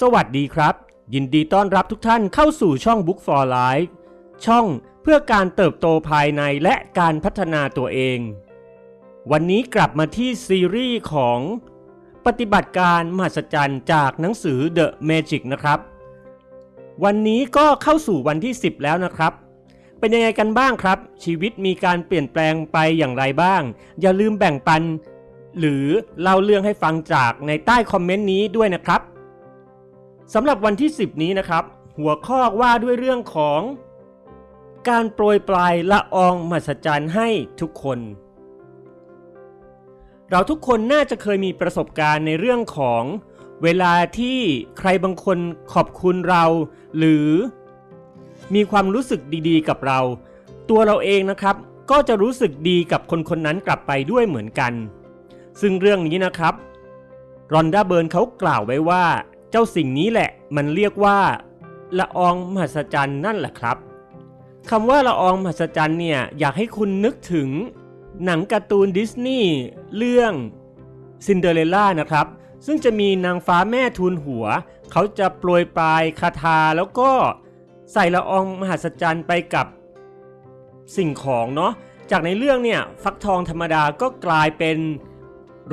สวัสดีครับ ยินดีต้อนรับทุกท่านเข้าสู่ช่อง Book for Life ช่องเพื่อการเติบโตภายในและการพัฒนาตัวเอง วันนี้กลับมาที่ซีรีส์ของ ปฏิบัติการมหัศจรรย์จากหนังสือ The Magic นะครับ วันนี้ก็เข้าสู่วันที่ 10 แล้วนะครับ เป็นยังไงกันบ้างครับ ชีวิตมีการเปลี่ยนแปลงไปอย่างไรบ้าง อย่าลืมแบ่งปัน หรือเล่าเรื่องให้ฟังจากในใต้คอมเมนต์นี้ด้วยนะครับ สำหรับวันที่ 10 นี้นะครับ หัวข้อว่าด้วยเรื่องของ การโปรยปลายละอองมหัศจรรย์ให้ทุกคน เราทุกคนน่าจะเคยมีประสบการณ์ในเรื่องของ เวลาที่ใครบางคนขอบคุณเรา หรือมีความรู้สึกดีๆ กับเรา ตัวเราเองนะครับ ก็จะรู้สึกดีกับคนคนนั้นกลับไปด้วยเหมือนกัน ซึ่งเรื่องนี้นะครับรอนด้าเบิร์นเขากล่าวไว้ว่า เจ้าสิ่งนี้แหละมันเรียกว่าละอองมหัศจรรย์นั่นแหละครับคำว่าละอองมหัศจรรย์เนี่ยอยากให้คุณนึกถึงหนังการ์ตูนดิสนีย์เรื่องซินเดอเรลล่านะครับ ซึ่งจะมีนางฟ้าแม่ทูลหัว เขาจะโปรยปลายคาถาแล้วก็ใส่ละอองมหัศจรรย์ไปกับสิ่งของเนาะจากในเรื่องเนี่ยฟักทองธรรมดาก็กลายเป็น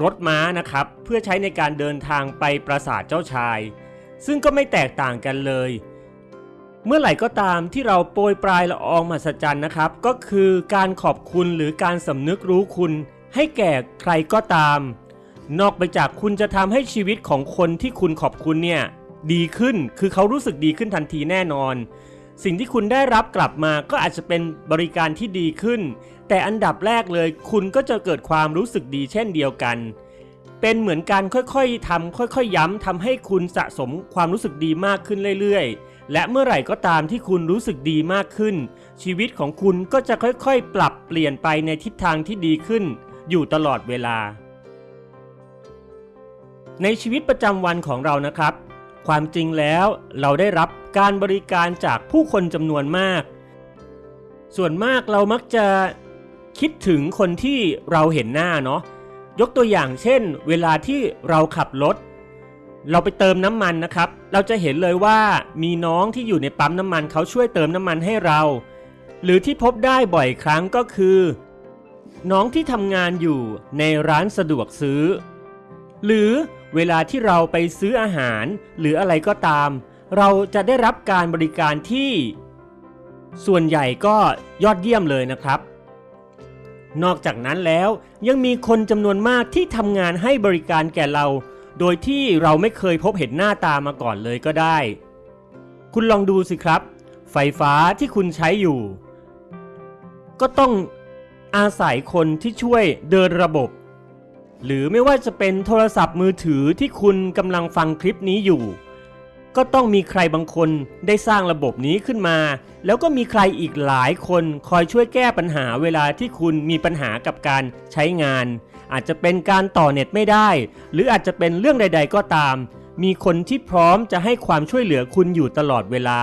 รถม้านะครับ เพื่อใช้ในการเดินทางไปปราสาทเจ้าชาย ซึ่งก็ไม่แตกต่างกันเลย เมื่อไหร่ก็ตามที่เราโปรยปลายละอองมหัศจรรย์นะครับ ก็คือการขอบคุณหรือการสำนึกรู้คุณ ให้แก่ใครก็ตาม นอกไปจากคุณจะทำให้ชีวิตของคนที่คุณขอบคุณเนี่ยดีขึ้นคือเขารู้สึกดีขึ้นทันทีแน่นอน สิ่งที่คุณได้รับกลับมาก็อาจจะเป็นบริการที่ดีขึ้น แต่อันดับแรกเลย คุณก็จะเกิดความรู้สึกดีเช่นเดียวกัน เป็นเหมือนการค่อยๆทำค่อยๆ ย้ำทำให้คุณสะสมความรู้สึกดีมากขึ้นเรื่อยๆ และเมื่อไหร่ก็ตามที่คุณรู้สึกดีมากขึ้น ชีวิตของคุณก็จะค่อยๆ ปรับเปลี่ยนไปในทิศทางที่ดีขึ้น อยู่ตลอดเวลา ในชีวิตประจำวันของเรานะครับ ความจริงแล้วเราได้รับ การบริการจากผู้คนจำนวนมาก ส่วนมากเรามักจะคิดถึงคนที่เราเห็นหน้าเนาะยกตัวอย่างเช่น เวลาที่เราขับรถ เราไปเติมน้ำมันนะครับ เราจะเห็นเลยว่ามีน้องที่อยู่ในปั๊มน้ำมันเขาช่วยเติมน้ำมันให้เรา หรือที่พบได้บ่อยครั้งก็คือ น้องที่ทำงานอยู่ในร้านสะดวกซื้อ หรือเวลาที่เราไปซื้ออาหาร หรืออะไรก็ตาม เราจะได้รับการบริการที่ ส่วนใหญ่ก็ยอดเยี่ยมเลยนะครับ นอกจากนั้นแล้วยังมีคนจำนวนมากที่ทำงานให้บริการแก่เรา โดยที่เราไม่เคยพบเห็นหน้าตามาก่อนเลยก็ได้ คุณลองดูสิครับ ไฟฟ้าที่คุณใช้อยู่ ก็ต้องอาศัยคนที่ช่วยเดินระบบ หรือไม่ว่าจะเป็นโทรศัพท์มือถือที่คุณกำลังฟังคลิปนี้อยู่ ก็ต้องมีใครบางคนได้สร้างระบบนี้ขึ้นมา แล้วก็มีใครอีกหลายคนคอยช่วยแก้ปัญหาเวลาที่คุณมีปัญหากับการใช้งาน อาจจะเป็นการต่อเน็ตไม่ได้ หรืออาจจะเป็นเรื่องใด ๆ ก็ตาม มีคนที่พร้อมจะให้ความช่วยเหลือคุณอยู่ตลอดเวลา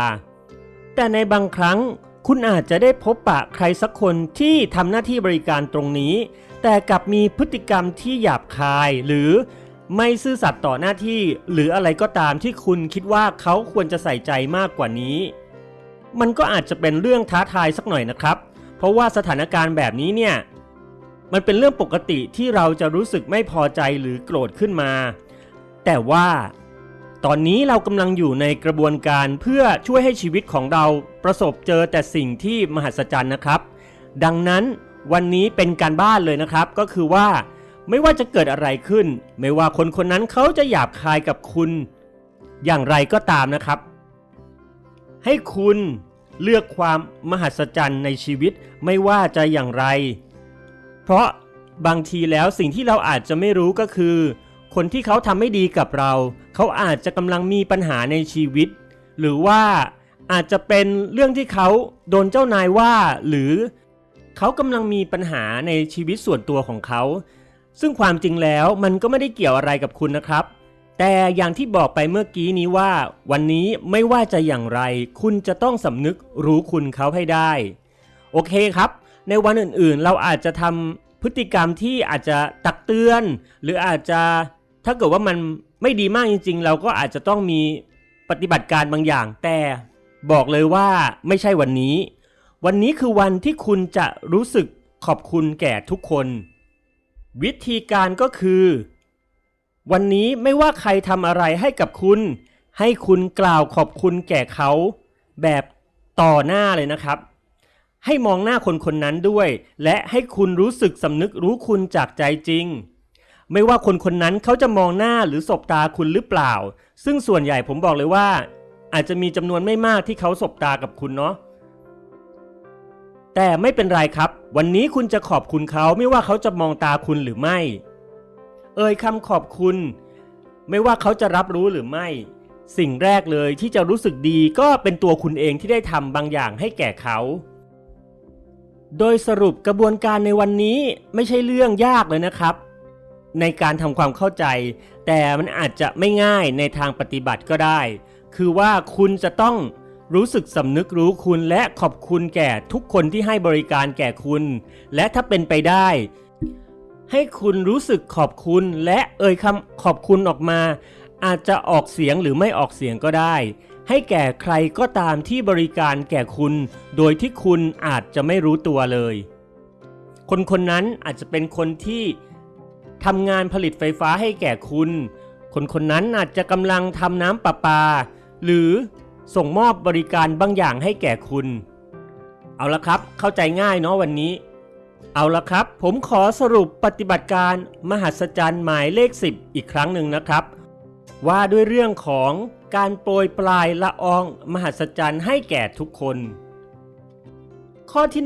แต่ในบางครั้งคุณอาจจะได้พบปะใครสักคนที่ทำหน้าที่บริการตรงนี้ แต่กลับมีพฤติกรรมที่หยาบคายหรือ ไม่ซื่อสัตย์ต่อหน้าที่หรืออะไรก็ตามที่คุณคิดว่าเขาควรจะใส่ใจมากกว่านี้ มันก็อาจจะเป็นเรื่องท้าทายสักหน่อยนะครับ เพราะว่าสถานการณ์แบบนี้เนี่ยมันเป็นเรื่องปกติที่เราจะรู้สึกไม่พอใจหรือโกรธขึ้นมา แต่ว่า ตอนนี้เรากำลังอยู่ในกระบวนการเพื่อช่วยให้ชีวิตของเราประสบเจอแต่สิ่งที่มหัศจรรย์นะครับ ดังนั้นวันนี้เป็นการบ้านเลยนะครับ ก็คือว่า ไม่ว่าจะเกิดอะไรขึ้น ไม่ว่าคนคนนั้นเขาจะหยาบคายกับคุณ อย่างไรก็ตามนะครับ ให้คุณเลือกความมหัศจรรย์ในชีวิตไม่ว่าจะอย่างไร เพราะบางทีแล้วสิ่งที่เราอาจจะไม่รู้ก็คือ คนที่เขาทำไม่ดีกับเรา เขาอาจจะกำลังมีปัญหาในชีวิต หรือว่าอาจจะเป็นเรื่องที่เขาโดนเจ้านายว่า หรือเขากำลังมีปัญหาในชีวิตส่วนตัวของเขา ซึ่งความจริงแล้วมันก็ไม่ได้เกี่ยวอะไรกับคุณนะครับ แต่อย่างที่บอกไปเมื่อกี้นี้ว่า วันนี้ไม่ว่าจะอย่างไร คุณจะต้องสำนึกรู้คุณเขาให้ได้ โอเคครับ ในวันอื่นๆ เราอาจจะทำพฤติกรรมที่อาจจะตักเตือน หรืออาจจะถ้าเกิดว่ามันไม่ดีมากจริง ๆ เราก็อาจจะต้องมีปฏิบัติการบางอย่าง แต่บอกเลยว่าไม่ใช่วันนี้ วันนี้คือวันที่คุณจะรู้สึกขอบคุณแก่ทุกคน วิธีการก็คือ วันนี้ไม่ว่าใครทำอะไรให้กับคุณ ให้คุณกล่าวขอบคุณแก่เขา แบบต่อหน้าเลยนะครับ ให้มองหน้าคนคนนั้นด้วย และให้คุณรู้สึกสำนึกรู้คุณจากใจจริง ไม่ว่าคนคนนั้นเขาจะมองหน้าหรือสบตาคุณหรือเปล่า ซึ่งส่วนใหญ่ผมบอกเลยว่า อาจจะมีจำนวนไม่มากที่เขาสบตากับคุณเนาะ แต่ไม่เป็นไรครับ วันนี้คุณจะขอบคุณเขาไม่ว่าเขาจะมองตาคุณหรือไม่ เอ่ยคำขอบคุณ ไม่ว่าเขาจะรับรู้หรือไม่ สิ่งแรกเลยที่จะรู้สึกดีก็เป็นตัวคุณเองที่ได้ทำบางอย่างให้แก่เขา โดยสรุปกระบวนการในวันนี้ไม่ใช่เรื่องยากเลยนะครับ ในการทำความเข้าใจ แต่มันอาจจะไม่ง่ายในทางปฏิบัติก็ได้ คือว่าคุณจะต้อง รู้สึกสำนึกรู้คุณและขอบคุณแก่ทุกคนที่ให้บริการแก่คุณ และถ้าเป็นไปได้ ให้คุณรู้สึกขอบคุณและเอ่ยคำขอบคุณออกมา อาจจะออกเสียงหรือไม่ออกเสียงก็ได้ ให้แก่ใครก็ตามที่บริการแก่คุณ โดยที่คุณอาจจะไม่รู้ตัวเลย คนคนนั้นอาจจะเป็นคนที่ทำงานผลิตไฟฟ้าให้แก่คุณ คนคนนั้นอาจจะกำลังทำน้ำประปา หรือ ส่งมอบบริการบางอย่างให้แก่คุณ เอาละครับ เข้าใจง่ายเนาะวันนี้ เอาละครับ ผมขอสรุปปฏิบัติการมหัศจรรย์หมายเลข 10 อีกครั้งหนึ่งนะครับ ว่าด้วยเรื่องของการโปรยปลายละอองมหัศจรรย์ให้แก่ทุกคน ข้อที่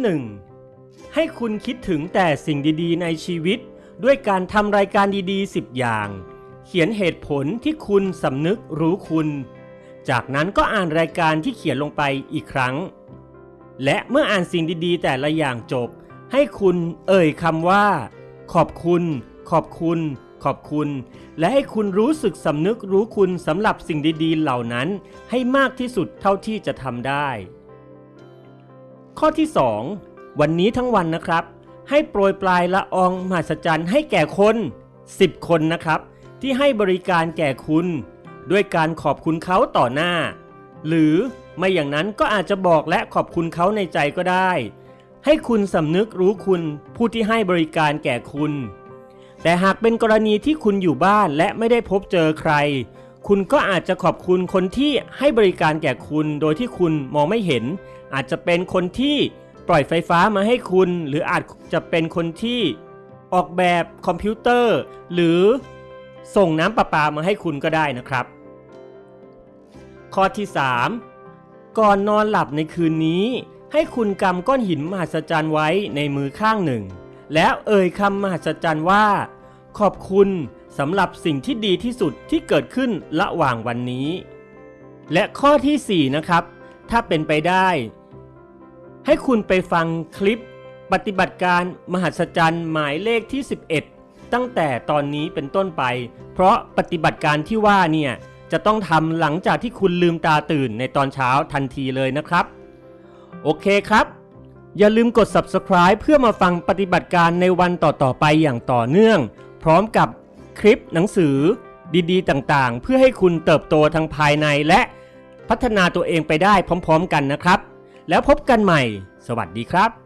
1 ให้คุณคิดถึงแต่สิ่งดีๆ ในชีวิต ด้วยการทำรายการดีๆ 10 อย่าง เขียนเหตุผลที่คุณสำนึกรู้คุณ จากนั้นก็อ่านรายการที่เขียนลงไปอีกครั้ง และเมื่ออ่านสิ่งดีๆ แต่ละอย่างจบ ให้คุณเอ่ยคำว่า ขอบคุณ ขอบคุณ ขอบคุณ และให้คุณรู้สึกสำนึกรู้คุณสำหรับสิ่งดีๆ เหล่านั้น ให้มากที่สุดเท่าที่จะทำได้ ข้อที่ 2 วันนี้ทั้งวันนะครับ ให้โปรยปลายละอองมหัศจรรย์ให้แก่คน 10 คนนะครับ ที่ให้บริการแก่คุณ ด้วยการขอบคุณเขาต่อหน้า หรือไม่อย่างนั้นก็อาจจะบอกและขอบคุณเขาในใจก็ได้ ให้คุณสำนึกรู้คุณผู้ที่ให้บริการแก่คุณ แต่หากเป็นกรณีที่คุณอยู่บ้านและไม่ได้พบเจอใคร คุณก็อาจจะขอบคุณคนที่ให้บริการแก่คุณโดยที่คุณมองไม่เห็น อาจจะเป็นคนที่ปล่อยไฟฟ้ามาให้คุณ หรืออาจจะเป็นคนที่ออกแบบคอมพิวเตอร์ หรือส่งน้ำประปามาให้คุณก็ได้นะครับ ข้อที่ 3 ก่อนนอนหลับในคืนนี้ ให้คุณกำก้อนหินมหัศจรรย์ไว้ในมือข้างหนึ่ง แล้วเอ่ยคำมหัศจรรย์ว่า ขอบคุณสำหรับสิ่งที่ดีที่สุดที่เกิดขึ้นระหว่างวันนี้ และข้อทีสี่4 นะครับ ถ้าเป็นไปได้ ให้คุณไปฟังคลิปปฏิบัติการมหัศจรรย์หมายเลขที่ 11 ตั้งแต่ตอนนี้เป็นต้นไป เพราะปฏิบัติการที่ว่าเนี่ย จะต้องทำหลังจากที่คุณลืมตาตื่นในตอนเช้าทันทีเลยนะครับ โอเคครับ อย่าลืมกด subscribe เพื่อมาฟังปฏิบัติการในวันต่อๆไปอย่างต่อเนื่อง พร้อมกับคลิปหนังสือดีๆ ต่างๆ เพื่อให้คุณเติบโตทางภายในและพัฒนาตัวเองไปได้พร้อม ๆ กันนะครับ แล้วพบกันใหม่ สวัสดีครับ